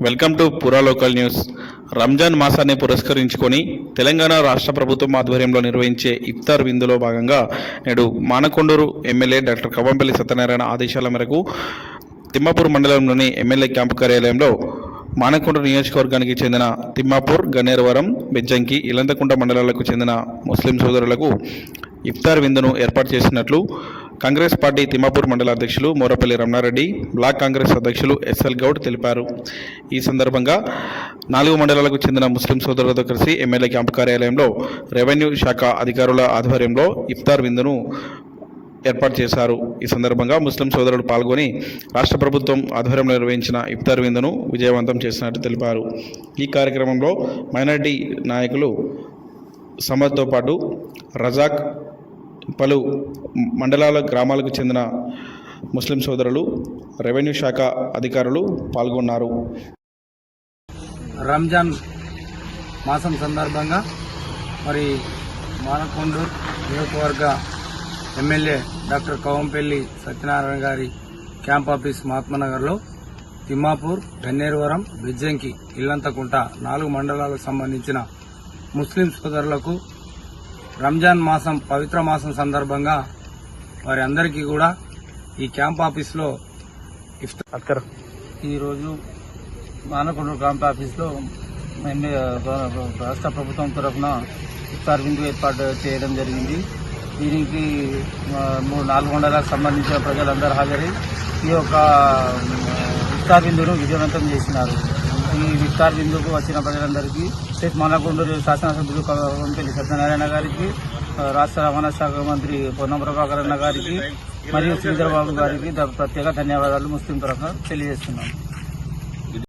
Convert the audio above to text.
Welcome to Pura local news. Ramzan మాసాన్ని పురస్కరించుకొని తెలంగాణ రాష్ట్ర ప్రభుత్వం ఆధ్వర్యంలో నిర్వహించే ఇఫ్తార్ విందులో భాగంగా నేడు మానకొండూరు ఎమ్మెల్యే డాక్టర్ కవంపల్లి సత్యనారాయణ ఆదేశాల మేరకు తిమ్మాపూర్ మండలంలోని ఎమ్మెల్యే క్యాంపు కార్యాలయంలో మానకొండ నియోజకవర్గానికి చెందిన తిమ్మాపూర్ గన్నేరవరం బెజ్జంకి ఇలంతకుంట మండలాలకు చెందిన ముస్లిం సోదరులకు ఇఫ్తార్ విందును ఏర్పాటు చేసినట్లు కాంగ్రెస్ పార్టీ తిమ్మాపూర్ మండల అధ్యక్షులు మోరపల్లి రమణారెడ్డి బ్లాక్ కాంగ్రెస్ అధ్యక్షులు ఎస్ఎల్ గౌడ్ తెలిపారు. ఈ సందర్భంగా నాలుగు మండలాలకు చెందిన ముస్లిం సోదరులతో కలిసి ఎమ్మెల్యే క్యాంపు కార్యాలయంలో రెవెన్యూ శాఖ అధికారుల ఆధ్వర్యంలో ఇఫ్తార్ విందును ఏర్పాటు చేశారు. ఈ సందర్భంగా ముస్లిం సోదరులు పాల్గొని రాష్ట్ర ప్రభుత్వం ఆధ్వర్యంలో నిర్వహించిన ఇఫ్తార్ విందును విజయవంతం చేసినట్టు తెలిపారు. ఈ కార్యక్రమంలో మైనార్టీ నాయకులు సమర్తో పాటు రజాక్ పలు మండలాల గ్రామాలకు చెందిన ముస్లిం సోదరులు రెవెన్యూ శాఖ అధికారులు పాల్గొన్నారు. రంజాన్ మాసం సందర్భంగా మరి మానకొండూరు నియోజకవర్గ ఎమ్మెల్యే డాక్టర్ కవంపల్లి సత్యనారాయణ గారి క్యాంప్ ఆఫీస్ మహాత్మానగర్లో తిమ్మాపూర్ గన్నేరువరం బిజ్జంకి ఇల్లంతకుంట నాలుగు మండలాలకు సంబంధించిన ముస్లిం సోదరులకు రంజాన్ మాసం పవిత్ర మాసం సందర్భంగా వారి అందరికీ కూడా ఈ క్యాంప్ ఆఫీస్లో ఇఫ్తార్ ఈరోజు మానకొండ క్యాంప్ ఆఫీస్లో రాష్ట్ర ప్రభుత్వం తరఫున ఇఫ్తార్ విందు ఏర్పాటు చేయడం జరిగింది. దీనికి మూడు నాలుగు మండలాలకు సంబంధించిన ప్రజలందరూ హాజరై ఈ యొక్క ఇఫ్తార్ విందును విజయవంతం చేసినారు. ఈ ఇఫ్తార్ బిందుకు వచ్చిన ప్రజలందరికీ స్టేట్ మానకొండూరు శాసనసభ్యులు కొంపెల్లి సత్యనారాయణ గారికి రాష్ట్ర రవాణా శాఖ మంత్రి పొన్నం ప్రభాకర్ అన్న గారికి మరియు శ్రీధరబాబు గారికి ప్రత్యేక ధన్యవాదాలు ముస్లిం పరంగా తెలియజేస్తున్నాను